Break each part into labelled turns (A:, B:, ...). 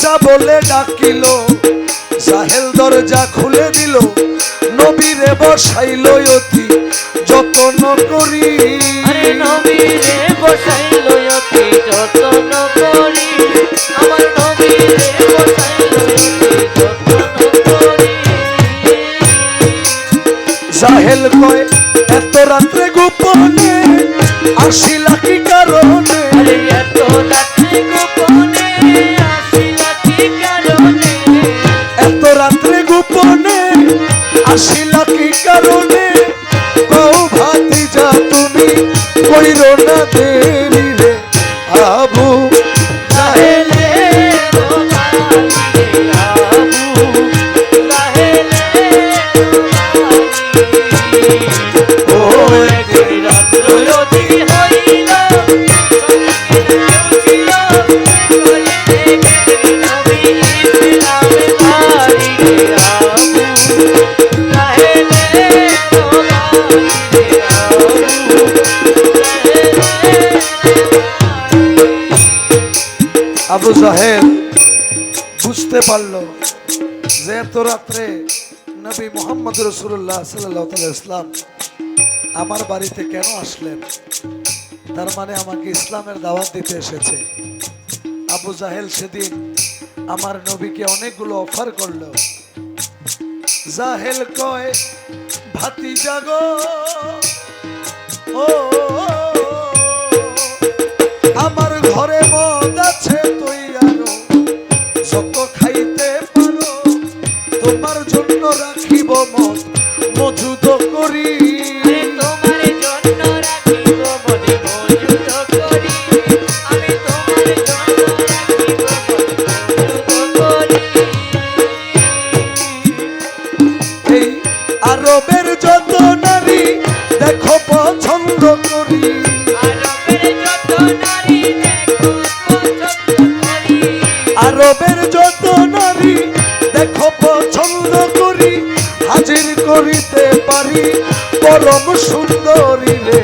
A: চাচা বলে ডাকিল। সাহেল দরজা খুলে দিল নবীরে বসাইল অতি যতন করি।
B: আরে নবীরে বসাইল অতি যতন করি। আমার নবীরে বসাইল অতি যতন করি।
A: সাহেল কয় এত রাত্রে গোপনে আসিলা
B: আসিলা কি কারণে?
A: কও ভাতিজা তুমি কইর আবু জাহেল বুঝতে পারল যে এত রাত্রে নবী মোহাম্মদ রসুল্লাহ সাল্লাহ ইসলাম আমার বাড়িতে কেন আসলেন তার মানে আমাকে ইসলামের দাওয়াত দিতে এসেছে আবু জাহেল সেদিন আমার নবীকে অনেকগুলো অফার করল জাহেল কয় ভাতি জাগো ও আমার দেখো পছন্দ করি হাজির করিতে পারি পরম সুন্দরী রে।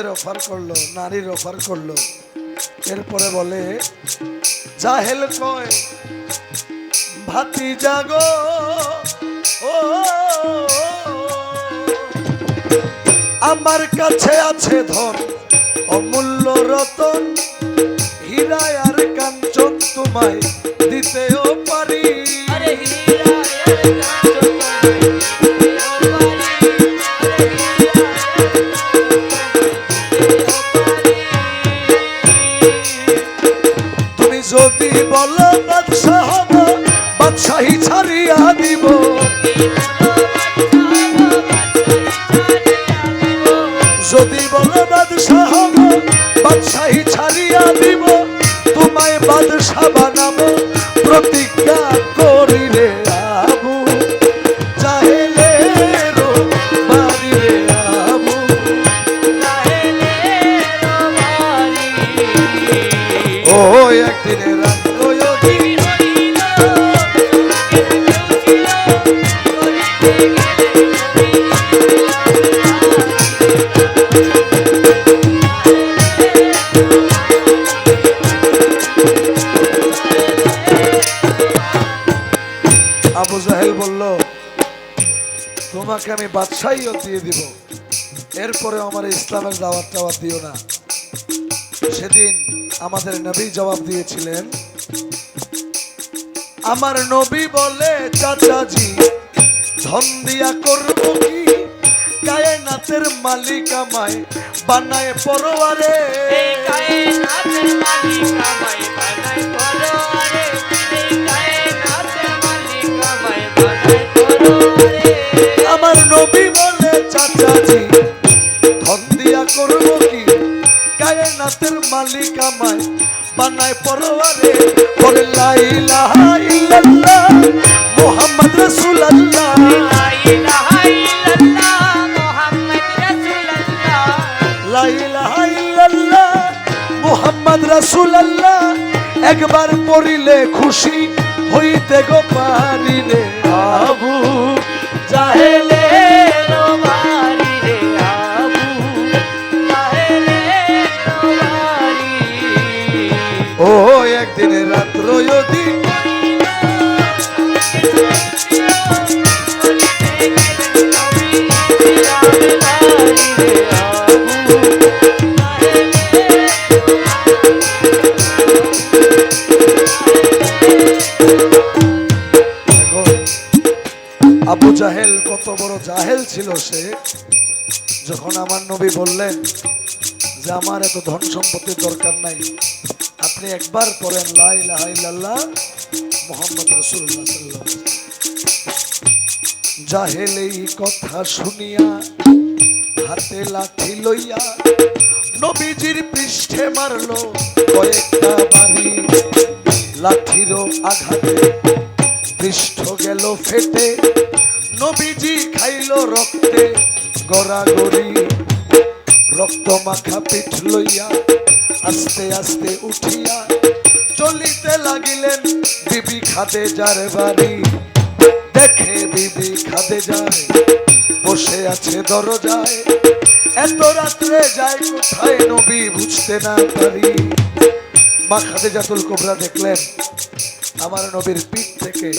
A: মদের অফার করল, নারীর অফার করল। এরপরে বলে, জাহেল কয় ভাতি জাগো ও, আমার কাছে আছে ধন, অমূল্য রতন হীরা আর কাঞ্চন তোমায় দিতেও পারি।
B: আরে এর কাঞ্চন
A: বাদশাহ বাদশাহী ছাড়িয়া দিব। তোমায় বাদশাহ বানাবো প্রতিজ্ঞা করিলে আবু চাহেলে রো বাড়িরে আবু ও একদিনের রাত্র আবু জাহেল বলল, তোমাকে আমি বাদশাহীও দিয়ে দিব। এরপরে আমার ইসলামের দাওয়াত টাওয়াত দিও না। সেদিন আমাদের নবী জবাব দিয়েছিলেন, আমার নবী বলে, চাচাজি, ধন দিয়া করব কি? কায়নাতের মালিক আমায় বানায় পরোয়ারে। আমার নবী বলে চাচাজি ধন দিয়া করব কি? কায়নাতের মালিক আমায় বানায় পরোয়ারে। বলে লা ইলাহা ইল্লাল্লাহ মুহাম্মদ রাসূলুল্লাহ।
B: মুহাম্মদ রাসূলুল্লাহ।
A: একবার পড়িলে খুশি হইতে গো পারিলে আবু জাহেলে জাহেল ছিল সে, যখন আমার নবী বললেন যে আমার এত ধন সম্পত্তির দরকার নাই, আপনি একবার পড়েন লা ইলাহা ইল্লাল্লাহ মুহাম্মদ ওয়াসাল্লাম। জাহেল এই কথা শুনিয়া, হাতে লাঠি লইয়া নবীজির পৃষ্ঠে মারলো কয়েকটা বাড়ি লাঠিরও আঘাতে পৃষ্ঠ গেল ফেটে নবীজি খাইল রক্তে গড়াগড়ি। রক্ত মাখা পিঠ লইয়া আস্তে আস্তে উঠিয়া চলিতে লাগিলেন বিবি খাদে যার বাড়ি। দেখে বিবি খাদে যায়, বসে আছে দরজায়। এত রাত্রে যায় কোথায় নবী বুঝতে না পারি। মা খাদিজাতুল কোবরা দেখলেন, আমার নবীর পিঠ থেকে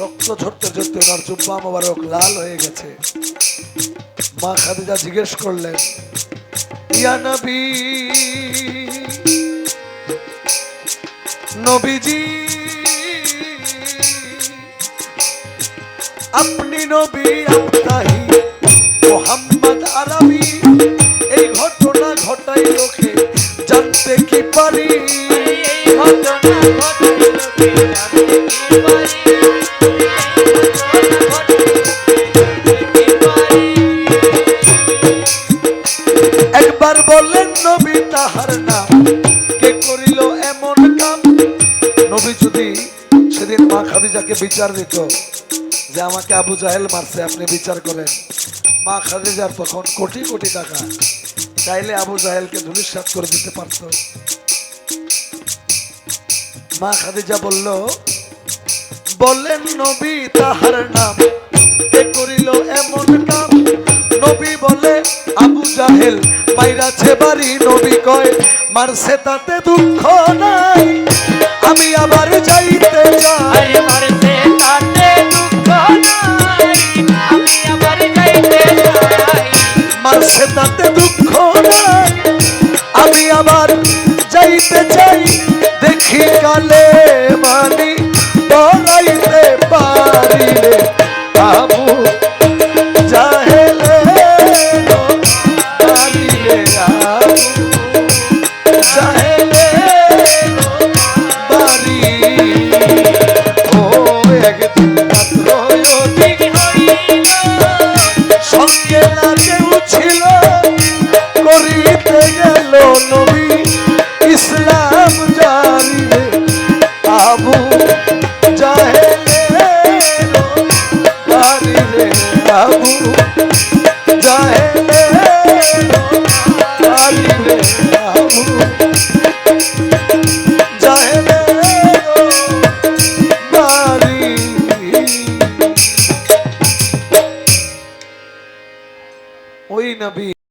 A: রক্ত ঝরতে ঝরতে ওনার জুব্বা মোবারক লাল হয়ে গেছে। মা খাদিজা জিজ্ঞেস করলেন, ইয়া নবী, নবীজি, আপনি নবী আবতাহি মোহাম্মদ আরবি, এই ঘটনা ঘটাই লোকে জানতে কি পারি?
B: ঘটনা ঘটল কে
A: একবার বললেন, নবী তাহার নাম কে করিল এমন কাম? নবী যদি সেদিন মা খাদিজাকে বিচার দিত যে আমাকে আবু জাহেল মারছে, আপনি বিচার করেন। মা খাদিজার তখন কোটি কোটি টাকা। চাইলে আবু জাহেলকে ধুলিসাত করে দিতে পারত। মা খাদিজা বলল, বললেন, নবী তাহার নাম কে করিল এমন কাম? নবী বলে জাহেল মাইরাছে বাড়ি নবী কয় মারছে তাতে দুঃখ নাই। আমি আবার যাইতে চাই।
B: তাতে দুঃখ নাই। আমি আবার যাইতে চাই।
A: মারছে তাতে দুঃখ নাই। আমি আবার যাইতে চাই। দেখি কালে